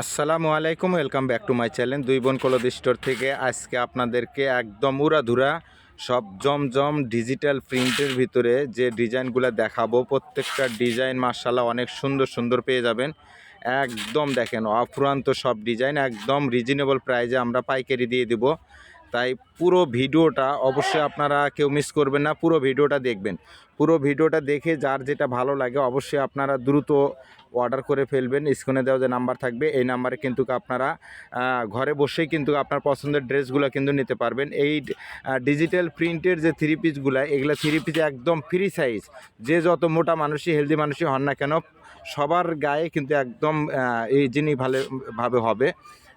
আসসালামু আলাইকুম welcome back to my channel দুই বোন কলদ স্টোর থেকে। আজকে আপনাদেরকে একদম উড়াধুরা, সব জমজম ডিজিটাল প্রিন্টের ভিতরে যে ডিজাইনগুলো দেখাবো, প্রত্যেকটা ডিজাইন মার্শাল্লাহ অনেক সুন্দর সুন্দর পেয়ে যাবেন। একদম দেখেন, অফুরান্ত সব ডিজাইন একদম রিজনেবল প্রাইজে আমরা পাইকারি দিয়ে দিব। তাই পুরো ভিডিওটা অবশ্যই আপনারা কেউ মিস করবেন না, পুরো ভিডিওটা দেখবেন। পুরো ভিডিওটা দেখে যার যেটা ভালো লাগে অবশ্যই আপনারা দ্রুত অর্ডার করে ফেলবেন। স্ক্রিনে দেওয়া যে নাম্বার থাকবে, এই নাম্বারে কিন্তু আপনারা ঘরে বসেই কিন্তু আপনার পছন্দের ড্রেসগুলো কিন্তু নিতে পারবেন। এই ডিজিটাল প্রিন্টের যে থ্রি পিসগুলো এগুলো থ্রি পিস একদম ফ্রি সাইজ যে যত মোটা মানুষই হেলদি মানুষই হন না কেন, সবার গায়ে কিন্তু একদম এই জিনিস ভালো, ভাবে হবে।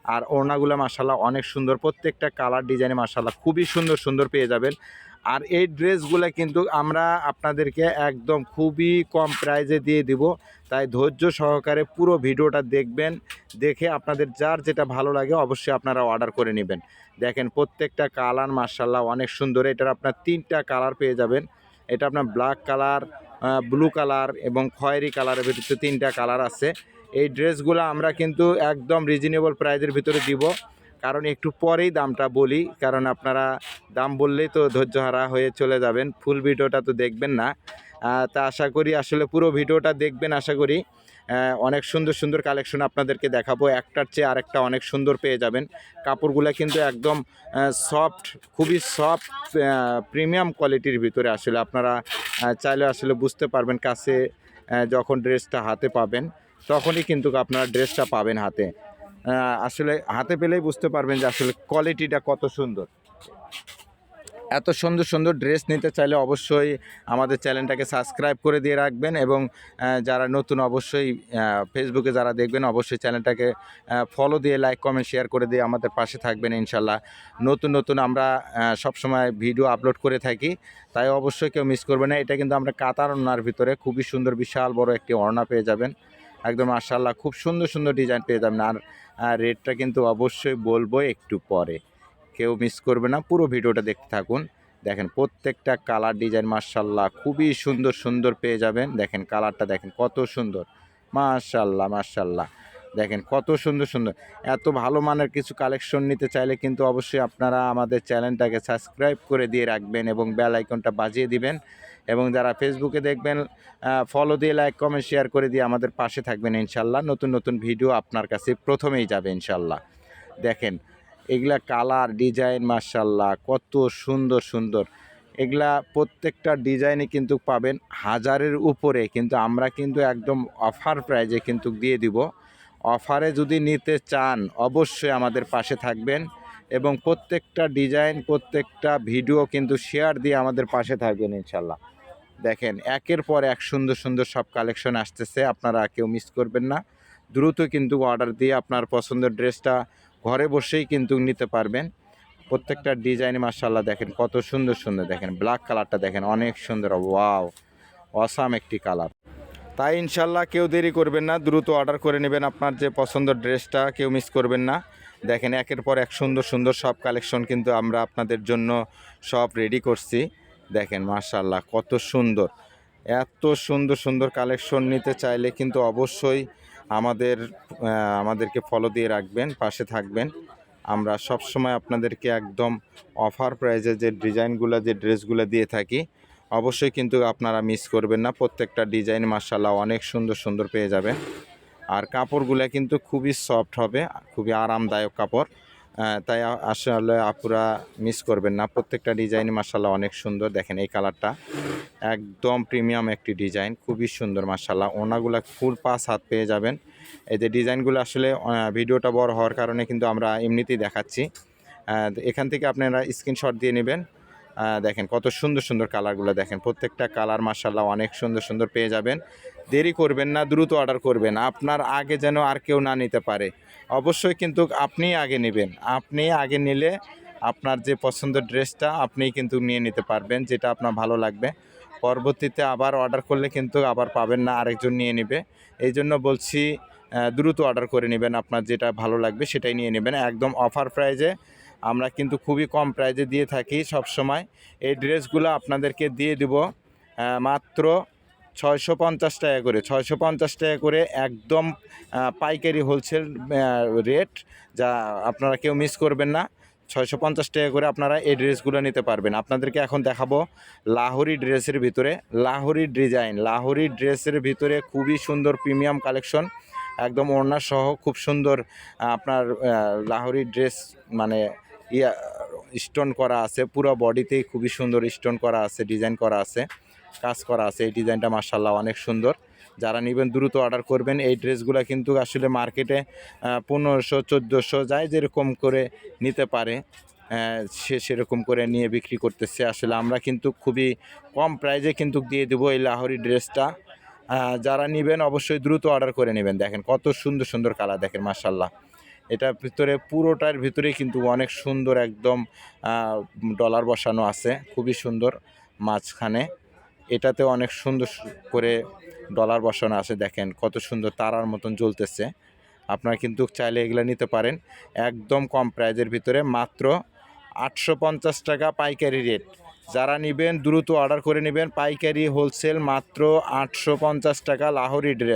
আর ওড়নাগুলো মাসাল্লাহ অনেক সুন্দর। প্রত্যেকটা কালার ডিজাইনে মাসাল্লাহ খুবই সুন্দর সুন্দর পেয়ে যাবেন। আর এই ড্রেসগুলো কিন্তু আমরা আপনাদেরকে একদম খুবই কম প্রাইজে দিয়ে দিব। তাই ধৈর্য সহকারে পুরো ভিডিওটা দেখবেন, দেখে আপনাদের যার যেটা ভালো লাগে অবশ্যই আপনারা অর্ডার করে নেবেন। দেখেন প্রত্যেকটা কালার মার্শাল্লাহ অনেক সুন্দর। এটার আপনার তিনটা কালার পেয়ে যাবেন। এটা আপনার ব্ল্যাক কালার ব্লু কালার এবং খয়েরি কালারের ভিতরে তিনটা কালার আছে। এই ড্রেসগুলো আমরা কিন্তু একদম রিজনেবল প্রাইজের ভিতরে দিব। কারণ একটু পরেই দামটা বলি, কারণ আপনারা দাম বললেই তো ধৈর্যহারা হয়ে চলে যাবেন। ফুল ভিডিওটা তো দেখবেন না। তা আশা করি আসলে পুরো ভিডিওটা দেখবেন, আশা করি। অনেক সুন্দর সুন্দর কালেকশন আপনাদেরকে দেখাবো। একটার চেয়ে আরেকটা অনেক সুন্দর পেয়ে যাবেন। কাপড়গুলো কিন্তু একদম সফট খুবই সফট প্রিমিয়াম কোয়ালিটির ভিতরে আসলে আপনারা চাইলে আসলে বুঝতে পারবেন কাছে যখন ড্রেসটা হাতে পাবেন। তখনই কিন্তু আপনারা ড্রেসটা পাবেন হাতে। আসলে হাতে পেলেই বুঝতে পারবেন যে আসলে কোয়ালিটিটা কত সুন্দর। এত সুন্দর সুন্দর ড্রেস নিতে চাইলে অবশ্যই আমাদের চ্যানেলটাকে সাবস্ক্রাইব করে দিয়ে রাখবেন এবং যারা নতুন অবশ্যই ফেসবুকে যারা দেখবেন, অবশ্যই চ্যানেলটাকে ফলো দিয়ে লাইক কমেন্ট শেয়ার করে দিয়ে আমাদের পাশে থাকবেন ইনশাল্লাহ নতুন নতুন আমরা সবসময় ভিডিও আপলোড করে থাকি, তাই অবশ্যই কেউ মিস করবে না। এটা কিন্তু আমরা কাতার ওড়নার ভিতরে খুবই সুন্দর, বিশাল বড় একটি ওড়না পেয়ে যাবেন। একদম মার্শাল্লাহ খুব সুন্দর সুন্দর ডিজাইন পেয়ে যাবেন। আর রেটটা কিন্তু অবশ্যই বলব একটু পরে। কেউ মিস করবে না, পুরো ভিডিওটা দেখতে থাকুন। দেখেন প্রত্যেকটা কালার ডিজাইন মার্শাল্লাহ খুবই সুন্দর সুন্দর পেয়ে যাবেন। দেখেন কালারটা দেখেন কত সুন্দর। মার্শাল্লাহ মার্শাল্লাহ দেখেন কত সুন্দর সুন্দর। এত ভালো মানের কিছু কালেকশন নিতে চাইলে কিন্তু অবশ্যই আপনারা আমাদের চ্যানেলটাকে সাবস্ক্রাইব করে দিয়ে রাখবেন এবং বেল আইকনটা বাজিয়ে দিবেন। এবং যারা ফেসবুকে দেখবেন ফলো দিয়ে লাইক কমেন্ট শেয়ার করে দিয়ে আমাদের পাশে থাকবেন ইনশাল্লাহ। নতুন নতুন ভিডিও আপনার কাছে প্রথমেই যাবে ইনশাল্লাহ। দেখেন, এগুলা কালার ডিজাইন মার্শাল্লাহ কত সুন্দর সুন্দর। এগুলা প্রত্যেকটা ডিজাইনে কিন্তু পাবেন হাজারের উপরে। কিন্তু আমরা কিন্তু একদম অফার প্রাইজে কিন্তু দিয়ে দিব। অফারে যদি নিতে চান, অবশ্যই আমাদের পাশে থাকবেন এবং প্রত্যেকটা ডিজাইন, প্রত্যেকটা ভিডিও কিন্তু শেয়ার দিয়ে আমাদের পাশে থাকবেন ইনশাল্লাহ দেখেন, একের পর এক সুন্দর সুন্দর সব কালেকশন আসতেছে, আপনারা কেউ মিস করবেন না। দ্রুত কিন্তু অর্ডার দিয়ে আপনার পছন্দের ড্রেসটা ঘরে বসেই কিন্তু নিতে পারবেন। প্রত্যেকটা ডিজাইন মার্শাল্লাহ দেখেন কত সুন্দর সুন্দর দেখেন। ব্ল্যাক কালারটা দেখেন অনেক সুন্দর, ওয়াও, অসাম একটি কালার। তাই ইনশাল্লাহ কেউ দেরি করবেন না, দ্রুত অর্ডার করে নেবেন আপনার যে পছন্দের ড্রেসটা, কেউ মিস করবেন না। দেখেন, একের পর এক সুন্দর সুন্দর সব কালেকশন কিন্তু আমরা আপনাদের জন্য সব রেডি করছি। দেখেন মার্শাল্লাহ কত সুন্দর। এত সুন্দর সুন্দর কালেকশন নিতে চাইলে কিন্তু অবশ্যই আমাদের আমাদেরকে ফলো দিয়ে রাখবেন, পাশে থাকবেন। আমরা সব সময় আপনাদেরকে একদম অফার প্রাইজে যে ডিজাইনগুলো যে ড্রেসগুলো দিয়ে থাকি অবশ্যই কিন্তু আপনারা মিস করবেন না। প্রত্যেকটা ডিজাইন মার্শাল্লাহ অনেক সুন্দর সুন্দর পেয়ে যাবেন। আর কাপড়গুলো কিন্তু খুবই সফট হবে, খুবই আরামদায়ক কাপড়। তাই আসলে আপুরা মিস করবেন না। প্রত্যেকটা ডিজাইন মার্শাল্লাহ অনেক সুন্দর। দেখেন এই কালারটা একদম প্রিমিয়াম একটি ডিজাইন খুবই সুন্দর মার্শাল্লাহ ওনাগুলো ফুল পাস হাত পেয়ে যাবেন। এই যে ডিজাইনগুলো আসলে ভিডিওটা বড় হওয়ার কারণে কিন্তু আমরা এমনিতেই দেখাচ্ছি। এখান থেকে আপনারা স্ক্রিনশট দিয়ে নেবেন। দেখেন কত সুন্দর সুন্দর কালারগুলো দেখেন। প্রত্যেকটা কালার মার্শাল্লাহ অনেক সুন্দর সুন্দর পেয়ে যাবেন। দেরি করবেন না, দ্রুত অর্ডার করবেন। আপনার আগে যেন আর কেউ না নিতে পারে। অবশ্যই কিন্তু আপনি আগে নেবেন। আপনি আগে নিলে আপনার যে পছন্দের ড্রেসটা আপনি কিন্তু নিয়ে নিতে পারবেন, যেটা আপনার ভালো লাগবে। পরবর্তীতে আবার অর্ডার করলে কিন্তু আবার পাবেন না, আরেকজন নিয়ে নেবে। এই জন্য বলছি দ্রুত অর্ডার করে নেবেন। আপনার যেটা ভালো লাগবে সেটাই নিয়ে নেবেন। একদম অফার প্রাইজে আমরা কিন্তু খুবই কম প্রাইজে দিয়ে থাকি সব সময়। এই ড্রেসগুলো আপনাদেরকে দিয়ে দিব মাত্র ছয়শো পঞ্চাশ টাকা করে। ছয়শো পঞ্চাশ টাকা করে একদম পাইকারি হোলসেল রেট যা আপনারা কেউ মিস করবেন না। ছয়শো পঞ্চাশ টাকা করে আপনারা এই ড্রেসগুলো নিতে পারবেন। আপনাদেরকে এখন দেখাবো লাহোরি ড্রেসের ভিতরে, লাহোরি ডিজাইন। লাহোরি ড্রেসের ভিতরে খুবই সুন্দর প্রিমিয়াম কালেকশন একদম ওড়না সহ খুব সুন্দর আপনার লাহোরি ড্রেস মানে ইয়া, স্টোন করা আছে, পুরো বডিতেই খুবই সুন্দর স্টোন করা আছে, ডিজাইন করা আছে, কাজ করা আছে, এই ডিজাইনটা মার্শাল্লাহ অনেক সুন্দর। যারা নেবেন, দ্রুত অর্ডার করবেন, এই ড্রেসগুলো কিন্তু আসলে মার্কেটে পনেরোশো, চোদ্দোশো, যাই যেরকম করে নিতে পারে সে সেরকম করে নিয়ে বিক্রি করতেছে। আসলে আমরা কিন্তু খুবই কম প্রাইজে কিন্তু দিয়ে দেবো এই লাহোরি ড্রেসটা। যারা নেবেন, অবশ্যই দ্রুত অর্ডার করে নেবেন। দেখেন কত সুন্দর সুন্দর কালার, দেখেন মার্শাল্লাহ এটার ভিতরে, পুরোটার ভিতরে কিন্তু অনেক সুন্দর একদম ডলার বসানো আছে, খুবই সুন্দর মাঝখানে। এটাতে অনেক সুন্দর করে ডলার বসানো আছে, দেখেন কত সুন্দর তারার মতন জ্বলতেছে। আপনারা কিন্তু চাইলে এগুলো নিতে পারেন, একদম কম প্রাইজের ভিতরে, মাত্র আটশো পঞ্চাশ টাকা পাইকারি রেট। যারা নেবেন, দ্রুত অর্ডার করে নেবেন, পাইকারি হোলসেল মাত্র আটশো পঞ্চাশ টাকা লাহোরি ড্রেস।